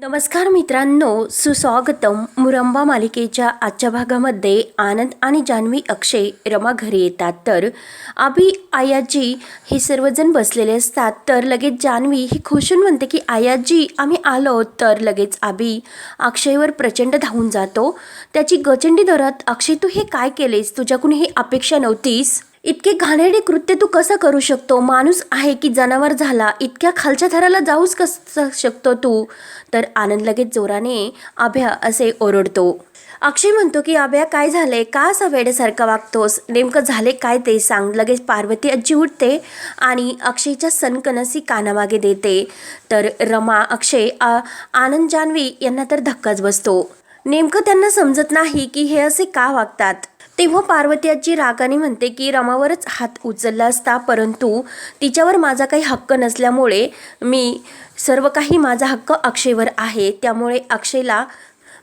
नमस्कार मित्रांनो सुस्वागतम मुरंबा मालिकेच्या आजच्या भागामध्ये आनंद आणि जान्हवी अक्षय रमा घरी येतात. तर आबी आयाजी हे सर्वजण बसलेले असतात. तर लगेच जान्हवी ही खुशून म्हणते की आयाजी आम्ही आलो. तर लगेच आबी अक्षयवर प्रचंड धावून जातो. त्याची गचंडी धरत अक्षय तू हे काय केलेस? तुझ्याकडून ही अपेक्षा नव्हतीस? इतके घाणेरडे कृत्य तू कसं करू शकतो? माणूस आहे की जनावर झाला? इतक्या खालच्या थराला जाऊच कस शकतो तू? तर आनंद लगेच जोराने अभ्या असे ओरडतो. अक्षय म्हणतो की अभ्या काय झालंय? का असा वेड्यासारखा वागतोस? नेमकं झाले काय ते सांग. लगेच पार्वती आजी उठते आणि अक्षयच्या सनकनसी कानामागे देते. तर रमा अक्षय आ- आनंद जान्हवी यांना तर धक्काच बसतो. नेमकं त्यांना समजत नाही की हे असे का वागतात? तेव्हा पार्वती आजी रागाने म्हणते की रमावरच हात उचलला असता परंतु तिच्यावर माझा काही हक्क नसल्यामुळे मी सर्व काही माझा हक्क अक्षयवर आहे. त्यामुळे अक्षयला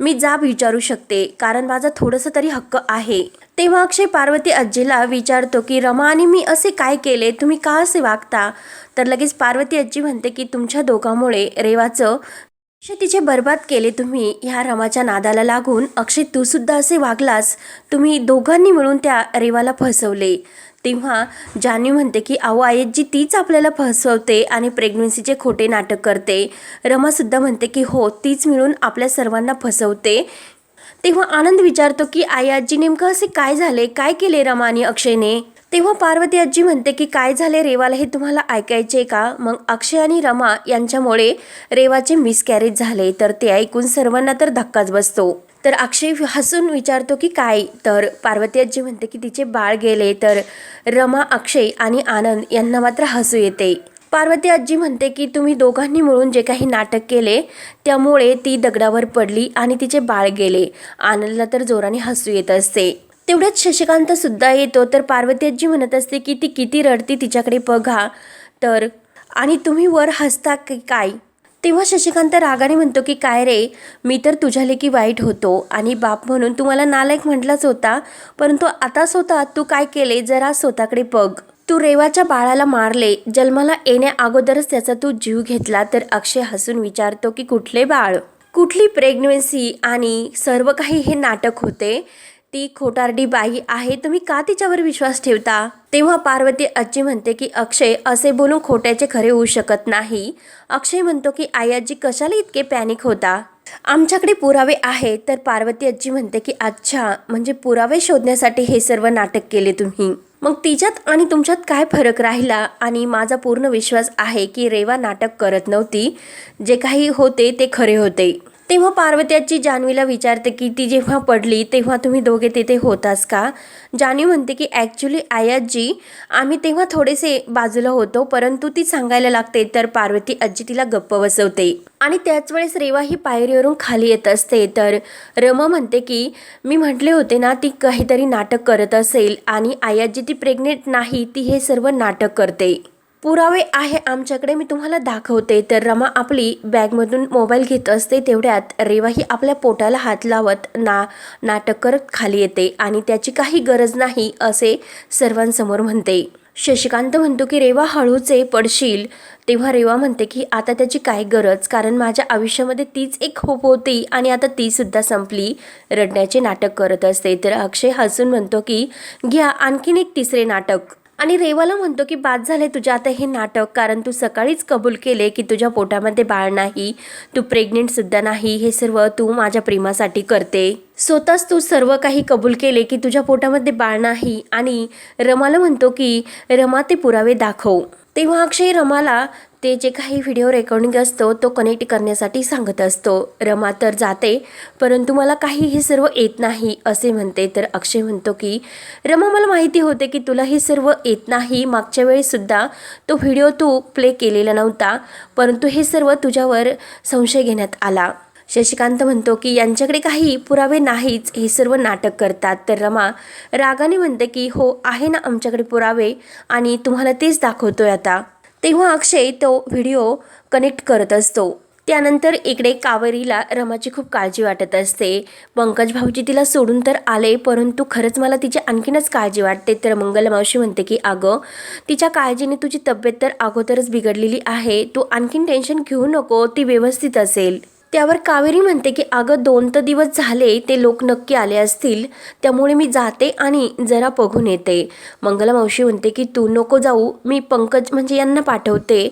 मी जाब विचारू शकते कारण माझा थोडंसं तरी हक्क आहे. तेव्हा अक्षय पार्वती आजीला विचारतो की रमा आणि मी असे काय केले? तुम्ही का असे वागता? तर लगेच पार्वती आजी म्हणते की तुमच्या दोघांमुळे रेवाचं अक्षय तिचे बर्बाद केले तुम्ही ह्या रमाच्या नादाला लागून. अक्षय तू सुद्धा असे वागलास. तुम्ही दोघांनी मिळून त्या रेवाला फसवले. तेव्हा जान्हवी म्हणते की अहो आयतजी तीच आपल्याला फसवते आणि प्रेग्नन्सीचे खोटे नाटक करते. रमासुद्धा म्हणते की हो तीच मिळून आपल्या सर्वांना फसवते. तेव्हा आनंद विचारतो की आई आजी नेमकं असे काय झाले? काय केले रमा आणि अक्षयने? तेव्हा पार्वती आजी म्हणते की काय झाले रेवाला हे तुम्हाला ऐकायचे का? मग अक्षय आणि रमा यांच्यामुळे रेवाचे मिसकॅरेज झाले. तर ते ऐकून सर्वांना तर धक्काच बसतो. तर अक्षय हसून विचारतो की काय? तर पार्वती आजी म्हणते की तिचे बाळ गेले. तर रमा अक्षय आणि आनंद यांना मात्र हसू येते. पार्वती आजी म्हणते की तुम्ही दोघांनी मिळून जे काही नाटक केले त्यामुळे ती दगडावर पडली आणि तिचे बाळ गेले. आनंदला तर जोराने हसू येत असते. तेवढ्याच शशिकांत सुद्धा येतो. तर पार्वती आजी म्हणत असते की ती किती रडती तिच्याकडे बघा. तर आणि तुम्ही वर हसता की काय? तेव्हा शशिकांत रागाने म्हणतो की काय रे? मी तर तुझ्या लेकी वाईट होतो. आणि बाप म्हणून तुम्हाला नालायक म्हटलाच होता. परंतु आता स्वतः तू काय केले? जरा स्वतःकडे बघ. तू रेवाच्या बाळाला मारले. जन्माला येण्या अगोदरच त्याचा तू जीव घेतला. तर अक्षय हसून विचारतो की कुठले बाळ? कुठली प्रेग्नन्सी आणि सर्व काही हे नाटक होते. ती खोटारडी बाई आहे तुम्ही का तिच्यावर विश्वास ठेवता? तेव्हा पार्वती आजी म्हणते की अक्षय असे बोलून खोट्याचे खरे होऊ शकत नाही. अक्षय म्हणतो की आई आजी कशाला इतके पॅनिक होता? आमच्याकडे पुरावे आहेत. तर पार्वती आजी म्हणते की अच्छा म्हणजे पुरावे शोधण्यासाठी हे सर्व नाटक केले तुम्ही. मग तिच्यात आणि तुमच्यात काय फरक राहिला? आणि माझा पूर्ण विश्वास आहे की रेवा नाटक करत नव्हती. जे काही होते ते खरे होते. तेव्हा पार्वती आजी जान्हवीला विचारते की ती जेव्हा पडली तेव्हा तुम्ही दोघे तिथे होतास का? जान्हवी म्हणते की ॲक्च्युली आयाजी आम्ही तेव्हा थोडेसे बाजूला होतो परंतु ती सांगायला लागते तर पार्वती आजी तिला गप्प बसवते. आणि त्याच वेळेस रेवा ही पायरीवरून खाली येत असते. तर रमा म्हणते की मी म्हटले होते ना ती काहीतरी नाटक करत असेल आणि आयाजी ती प्रेग्नेंट नाही ती हे सर्व नाटक करते. पुरावे आहे आमच्याकडे मी तुम्हाला दाखवते. तर रमा आपली बॅगमधून मोबाईल घेत असते तेवढ्यात रेवा ही आपल्या पोटाला हात लावत ना नाटक करत खाली येते आणि त्याची काही गरज नाही असे सर्वांसमोर म्हणते. शशिकांत म्हणतो की रेवा हळूचे पडशील. तेव्हा रेवा म्हणते की आता त्याची काय गरज? कारण माझ्या आयुष्यामध्ये तीच एक होप होती आणि आता ती सुद्धा संपली. रडण्याचे नाटक करत असते. तर अक्षय हसून म्हणतो की घ्या आणखीन एक तिसरे नाटक. आणि रेवाला म्हणतो की बाद झाले तुझ्या आता हे नाटक कारण तू सकाळीच कबूल केले की तुझ्या पोटामध्ये बाळ नाही तू प्रेग्नेंटसुद्धा नाही हे सर्व तू माझ्या प्रेमासाठी करते. स्वतःच तू सर्व काही कबूल केले की तुझ्या पोटामध्ये बाळ नाही आणि रमाला म्हणतो की रमा ते पुरावे दाखव. तेव्हा अक्षय रमाला ते जे काही व्हिडिओ रेकॉर्डिंग असतो तो कनेक्ट करण्यासाठी सांगत असतो. रमा तर जाते परंतु मला काही हे सर्व येत नाही असे म्हणते. तर अक्षय म्हणतो की रमा मला माहिती होते की तुला हे सर्व येत नाही. मागच्या वेळेसुद्धा तो व्हिडिओ तू प्ले केलेला नव्हता परंतु हे सर्व तुझ्यावर संशय घेण्यात आला. शशिकांत म्हणतो की यांच्याकडे काही पुरावे नाहीच. हे सर्व नाटक करतात. तर रमा रागाने म्हणते की हो आहे ना आमच्याकडे पुरावे आणि तुम्हाला तेच दाखवतोय आता. तेव्हा अक्षय तो व्हिडिओ कनेक्ट करत असतो. त्यानंतर इकडे कावेरीला रमाची खूप काळजी वाटत असते. पंकज भाऊजी तिला सोडून तर आले परंतु खरंच मला तिची आणखीनच काळजी वाटते. तर मंगल मावशी म्हणते की अगं तिच्या काळजीने तुझी तब्येत तर अगोदरच बिघडलेली आहे. तू आणखीन टेन्शन घेऊ नको ती व्यवस्थित असेल. त्यावर कावेरी म्हणते की अगं दोन तर दिवस झाले ते लोक नक्की आले असतील त्यामुळे मी जाते आणि जरा बघून येते. मंगला मावशी म्हणते की तू नको जाऊ मी पंकज म्हणजे यांना पाठवते.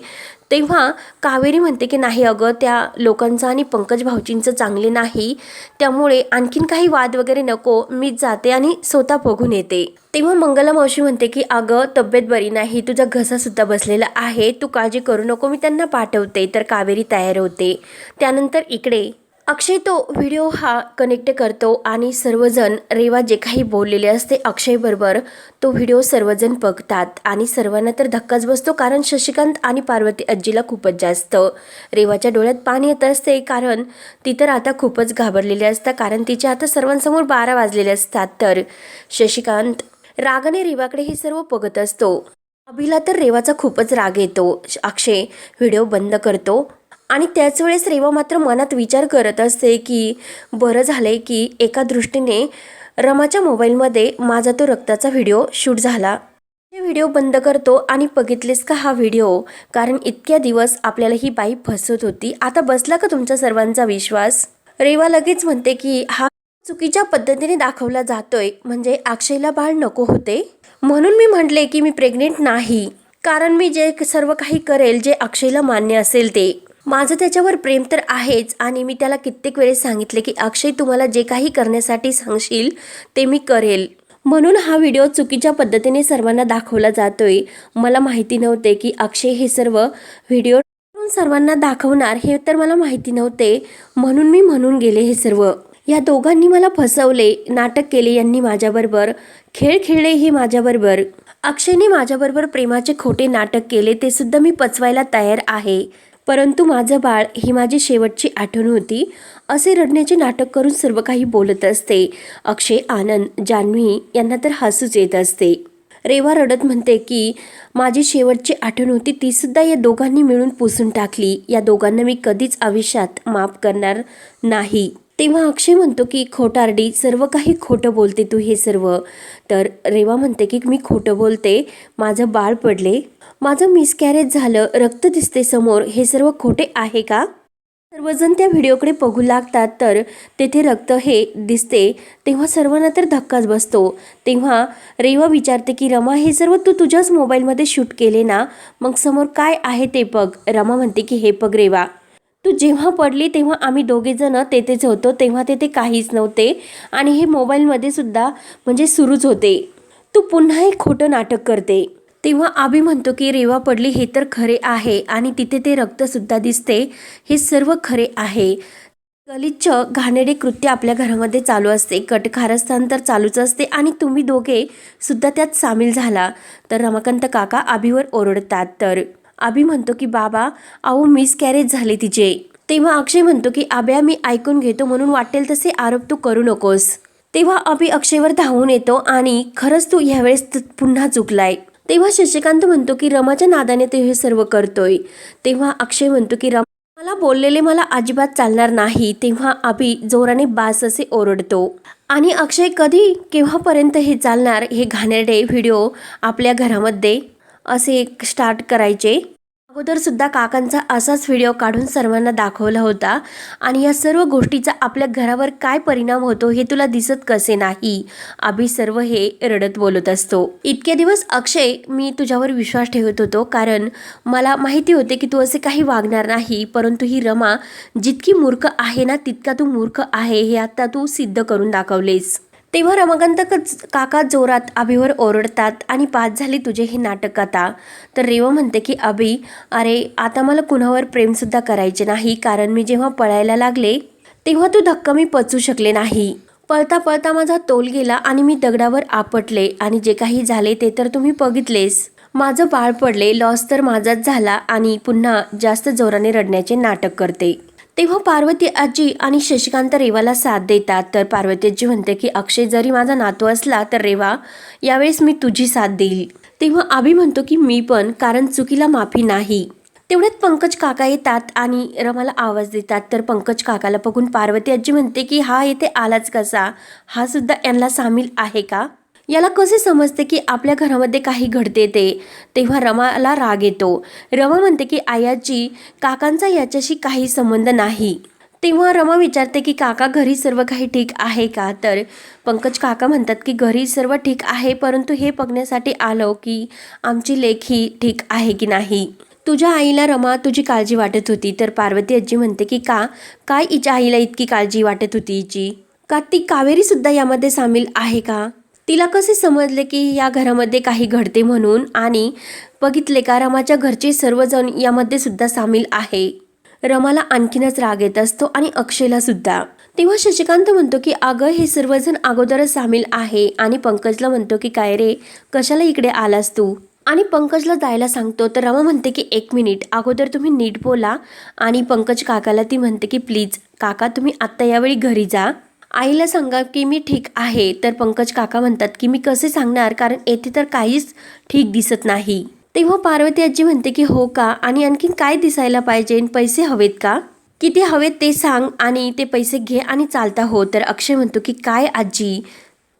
तेव्हा कावेरी म्हणते की नाही अगं त्या लोकांचं आणि पंकज भाऊजींचं चांगले नाही. त्यामुळे आणखीन काही वाद वगैरे नको. मीच जाते आणि स्वतः बघून येते. तेव्हा मंगला मावशी म्हणते की अगं तब्येत बरी नाही. तुझा घसासुद्धा बसलेला आहे. तू काळजी करू नको. मी त्यांना पाठवते. तर कावेरी तयार होते. त्यानंतर इकडे अक्षय तो व्हिडिओ हा कनेक्ट करतो आणि सर्वजण रेवा जे काही बोललेले असते अक्षयबरोबर तो व्हिडिओ सर्वजण बघतात. आणि सर्वांना तर धक्काच बसतो कारण शशिकांत आणि पार्वती आजीला खूपच जास्त. रेवाच्या डोळ्यात पाणी येत असते कारण ती तर आता खूपच घाबरलेली असतात कारण तिच्या आता सर्वांसमोर बारा वाजलेले असतात. तर शशिकांत रागाने रेवाकडे हे सर्व बघत असतो. अभिला तर रेवाचा खूपच राग येतो. अक्षय व्हिडिओ बंद करतो. आणि त्याच वेळेस रेवा मात्र मनात विचार करत असते की बरं झालंय की एका दृष्टीने रमाच्या मोबाईलमध्ये माझा तो रक्ताचा व्हिडिओ शूट झाला. हे व्हिडिओ बंद करतो आणि बघितलेस का हा व्हिडिओ? कारण इतक्या दिवस आपल्याला ही बाई फसवत होती. आता बसला का तुमच्या सर्वांचा विश्वास? रेवा लगेच म्हणते की हा चुकीच्या पद्धतीने दाखवला जातोय. म्हणजे अक्षयला बाळ नको होते? म्हणून मी म्हटले की मी प्रेग्नेंट नाही. कारण मी जे सर्व काही करेल जे अक्षयला मान्य असेल ते. माझं त्याच्यावर प्रेम तर आहेच आणि मी त्याला कित्येक वेळेस सांगितले की अक्षय तुम्हाला जे काही करण्यासाठी सांगशील ते मी करेल. म्हणून हा व्हिडिओ चुकीच्या पद्धतीने सर्वांना दाखवला जातोय. मला माहिती नव्हते की अक्षय हे सर्व व्हिडिओ सर्वांना दाखवणार हे तर मला माहिती नव्हते. म्हणून मी म्हणून गेले हे सर्व. या दोघांनी मला फसवले नाटक केले यांनी माझ्याबरोबर. खेळ खेळले हे माझ्याबरोबर. अक्षयने माझ्याबरोबर प्रेमाचे खोटे नाटक केले ते सुद्धा मी पचवायला तयार आहे. परंतु माझं बाळ ही माझी शेवटची आठवण होती. असे रडण्याचे नाटक करून सर्व काही बोलत असते. अक्षय आनंद जान्हवी यांना तर हसूच येत असते. रेवा रडत म्हणते की माझी शेवटची आठवण होती तीसुद्धा या दोघांनी मिळून पुसून टाकली. या दोघांना मी कधीच आयुष्यात माफ करणार नाही. तेव्हा अक्षय म्हणतो की खोटारडी सर्व काही खोटं बोलते तू हे सर्व. तर रेवा म्हणते की मी खोटं बोलते माझं बाळ पडले माझं मिसकॅरेज झालं रक्त दिसते समोर हे सर्व खोटे आहे का? सर्वजण त्या व्हिडिओकडे बघू लागतात तर तेथे रक्त हे दिसते तेव्हा सर्वांना तर धक्काच बसतो. तेव्हा रेवा विचारते की रमा हे सर्व तू तुझ्याच मोबाईलमध्ये शूट केले ना? मग समोर काय आहे ते बघ. रमा म्हणते की हे बघ रेवा. तू जेव्हा पडली तेव्हा आम्ही दोघेजणं तेथेच होतो. तेव्हा तेथे काहीच नव्हते. आणि हे मोबाईलमध्ये सुद्धा म्हणजे सुरूच होते. तू पुन्हा एक खोटं नाटक करते. तेव्हा आबी म्हणतो की रेवा पडली हे तर खरे आहे. आणि तिथे ते रक्तसुद्धा दिसते. हे सर्व खरे आहे. गलिच्छ घाणेडे कृत्य आपल्या घरामध्ये चालू असते. कटकारस्थान तर चालूच असते. आणि तुम्ही दोघे सुद्धा त्यात सामील झाला. तर रमाकांत काका आभीवर ओरडतात. तर आबी म्हणतो की बाबा अहो मिसकॅरेज झाले तिचे. तेव्हा अक्षय म्हणतो की आब्या मी ऐकून घेतो म्हणून वाटेल तसे आरोप तू करू नकोस. तेव्हा अभि अक्षयवर धावून येतो आणि खरंच तू ह्यावेळेस त- पुन्हा चुकलाय. तेव्हा शशिकांत म्हणतो की रमाच्या नादाने ते हे सर्व करतोय. तेव्हा अक्षय म्हणतो की रमा मला बोललेले मला अजिबात चालणार नाही. तेव्हा अभि जोराने बास असे ओरडतो. आणि अक्षय कधी केव्हापर्यंत हे चालणार हे घाणेरडे व्हिडिओ आपल्या घरामध्ये असे स्टार्ट करायचे? अगोदरसुद्धा काकांचा असाच व्हिडिओ काढून सर्वांना दाखवला होता. आणि या सर्व गोष्टीचा आपल्या घरावर काय परिणाम होतो हे तुला दिसत कसे नाही? अभि सर्व हे रडत बोलत असतो. इतके दिवस अक्षय मी तुझ्यावर विश्वास ठेवत होतो कारण मला माहिती होते की तू असे काही वागणार नाही परंतु ही रमा जितकी मूर्ख आहे ना तितका तू मूर्ख आहे हे आता तू सिद्ध करून दाखवलेस. तेव्हा रमाकांत काका जोरात अभिवर ओरडतात आणि पास झाले तुझे हे नाटक आता. तर रेवा म्हणते की अभि अरे आता मला कुणावर प्रेमसुद्धा करायचे नाही कारण मी जेव्हा पळायला लागले तेव्हा तू धक्का मी पचू शकले नाही. पळता पळता माझा तोल गेला आणि मी दगडावर आपटले आणि जे काही झाले ते तर तुम्ही बघितलेस माझं बाळ पडले लॉस तर माझाच झाला आणि पुन्हा जास्त जोराने रडण्याचे नाटक करते. तेव्हा पार्वती आजी आणि शशिकांत रेवाला साथ देतात. तर पार्वती आजी म्हणते की अक्षय जरी माझा नातू असला तर रेवा यावेळेस मी तुझी साथ देईल. तेव्हा आभी म्हणतो की मी पण कारण चुकीला माफी नाही. तेवढ्यात पंकज काका येतात आणि रमाला आवाज देतात. तर पंकज काकाला बघून पार्वती आजी म्हणते की हा येथे आलाच कसा? हा सुद्धा यांना सामील आहे का? याला कसे समजते की आपल्या घरामध्ये काही घडते ते? तेव्हा रमाला राग येतो. रमा म्हणते की आयाची काकांचा याच्याशी काही संबंध नाही. तेव्हा रमा विचारते की काका घरी सर्व काही ठीक आहे का? तर पंकज काका म्हणतात की घरी सर्व ठीक आहे परंतु हे बघण्यासाठी आलो की आमची लेख ही ठीक आहे की नाही. तुझ्या आईला रमा तुझी काळजी वाटत होती. तर पार्वती आजी म्हणते की का? काय हिच्या आईला इतकी काळजी वाटत होती हिची? का ती कावेरीसुद्धा यामध्ये सामील आहे का? तिला कसे समजले की या घरामध्ये काही घडते म्हणून आणि बघितले का रमाच्या घरचे सर्वजण यामध्ये सुद्धा सामील आहे. रमाला आणखीनच राग येत असतो आणि अक्षयला सुद्धा. तेव्हा शशिकांत म्हणतो की अगं हे सर्वजण अगोदरच सामील आहे. आणि पंकजला म्हणतो की काय रे कशाला इकडे आलास तू? आणि पंकजला जायला सांगतो. तर रमा म्हणते की एक मिनिट अगोदर तुम्ही नीट बोला. आणि पंकज काकाला ती म्हणते की प्लीज काका तुम्ही आत्ता यावेळी घरी जा. आईला सांगा की मी ठीक आहे तर पंकज काका म्हणतात की मी कसे सांगणार? कारण येथे तर काहीच ठीक दिसत नाही. तेव्हा पार्वती आजी म्हणते की हो का? आणि आणखीन काय दिसायला पाहिजे? पैसे हवेत का? किती हवेत ते सांग आणि ते पैसे घे आणि चालता हो. तर अक्षय म्हणतो की काय आजी?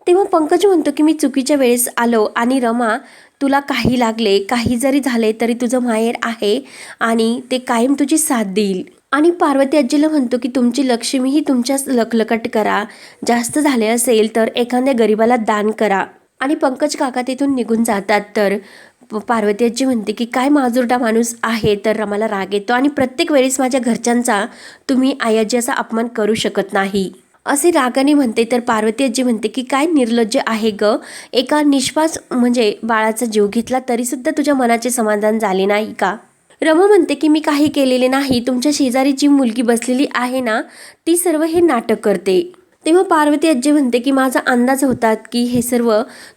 तेव्हा पंकज म्हणतो की मी चुकीच्या वेळेस आलो आणि रमा तुला काही लागले काही जरी झाले तरी तुझं माहेर आहे आणि ते कायम तुझी साथ देईल. आणि पार्वती आजीला म्हणतो की तुमची लक्ष्मी ही तुमच्याच लखलकट करा. जास्त झाले असेल तर एखाद्या गरिबाला दान करा. आणि पंकज काका तिथून निघून जातात. तर पार्वती आजी म्हणते की काय माजुरटा माणूस आहे तर मला राग येतो आणि प्रत्येक वेळेस माझ्या घरच्यांचा तुम्ही आयाजीचा अपमान करू शकत नाही. असे रागाने म्हणते. तर पार्वती आजी म्हणते की काय निर्लज्ज आहे ग. एका निश्वास म्हणजे बाळाचा जीव घेतला तरीसुद्धा तुझ्या मनाचे समाधान झाले नाही का? रमा म्हणते की मी काही केलेले नाही. तुमच्या शेजारी जी मुलगी बसलेली आहे ना ती सर्व हे नाटक करते. तेव्हा पार्वती आजी म्हणते की माझा अंदाज होता की हे सर्व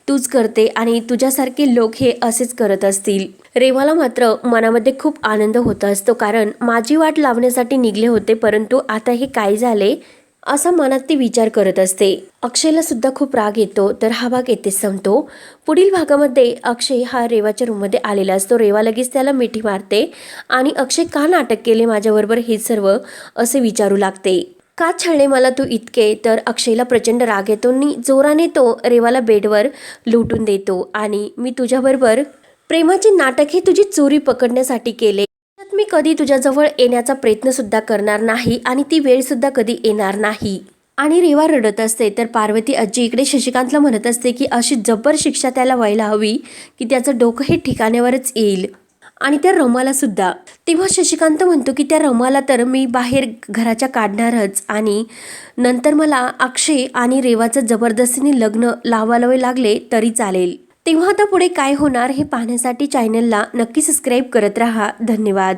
तूच करते आणि तुझ्यासारखे लोक हे असेच करत असतील. रेवाला मात्र मनामध्ये खूप आनंद होत असतो कारण माझी वाट लावण्यासाठी निघले होते परंतु आता हे काय झाले असा मनात ती विचार करत असते. अक्षयला सुद्धा खूप राग येतो तर हा भाग येथेच संपतो. पुढील भागामध्ये अक्षय हा रेवाच्या रूममध्ये आलेला असतो. रेवा लगेच त्याला मिठी मारते आणि अक्षय का नाटक केले माझ्याबरोबर हे सर्व असे विचारू लागते. का छळले मला तू इतके? तर अक्षयला प्रचंड राग येतो आणि जोराने तो रेवाला बेडवर लुटून देतो. आणि मी तुझ्याबरोबर प्रेमाचे नाटक हे तुझी चोरी पकडण्यासाठी केले. मी कधी तुझ्याजवळ येण्याचा प्रयत्नसुद्धा करणार नाही आणि ती वेळसुद्धा कधी येणार नाही. आणि रेवा रडत असते तर पार्वती आजी इकडे शशिकांतला म्हणत असते की अशी जबर शिक्षा त्याला व्हायला हवी की त्याचं डोकं हे ठिकाण्यावरच येईल. आणि त्या रमाला सुद्धा. तेव्हा शशिकांत म्हणतो की त्या रमाला तर मी बाहेर घराच्या काढणारच आणि नंतर मला अक्षय आणि रेवाचं जबरदस्तीने लग्न लावावे लागले तरी चालेल. तेव्हा आता पुढे काय होणार हे पाहण्यासाठी चॅनलला नक्की सबस्क्राईब करत राहा. धन्यवाद.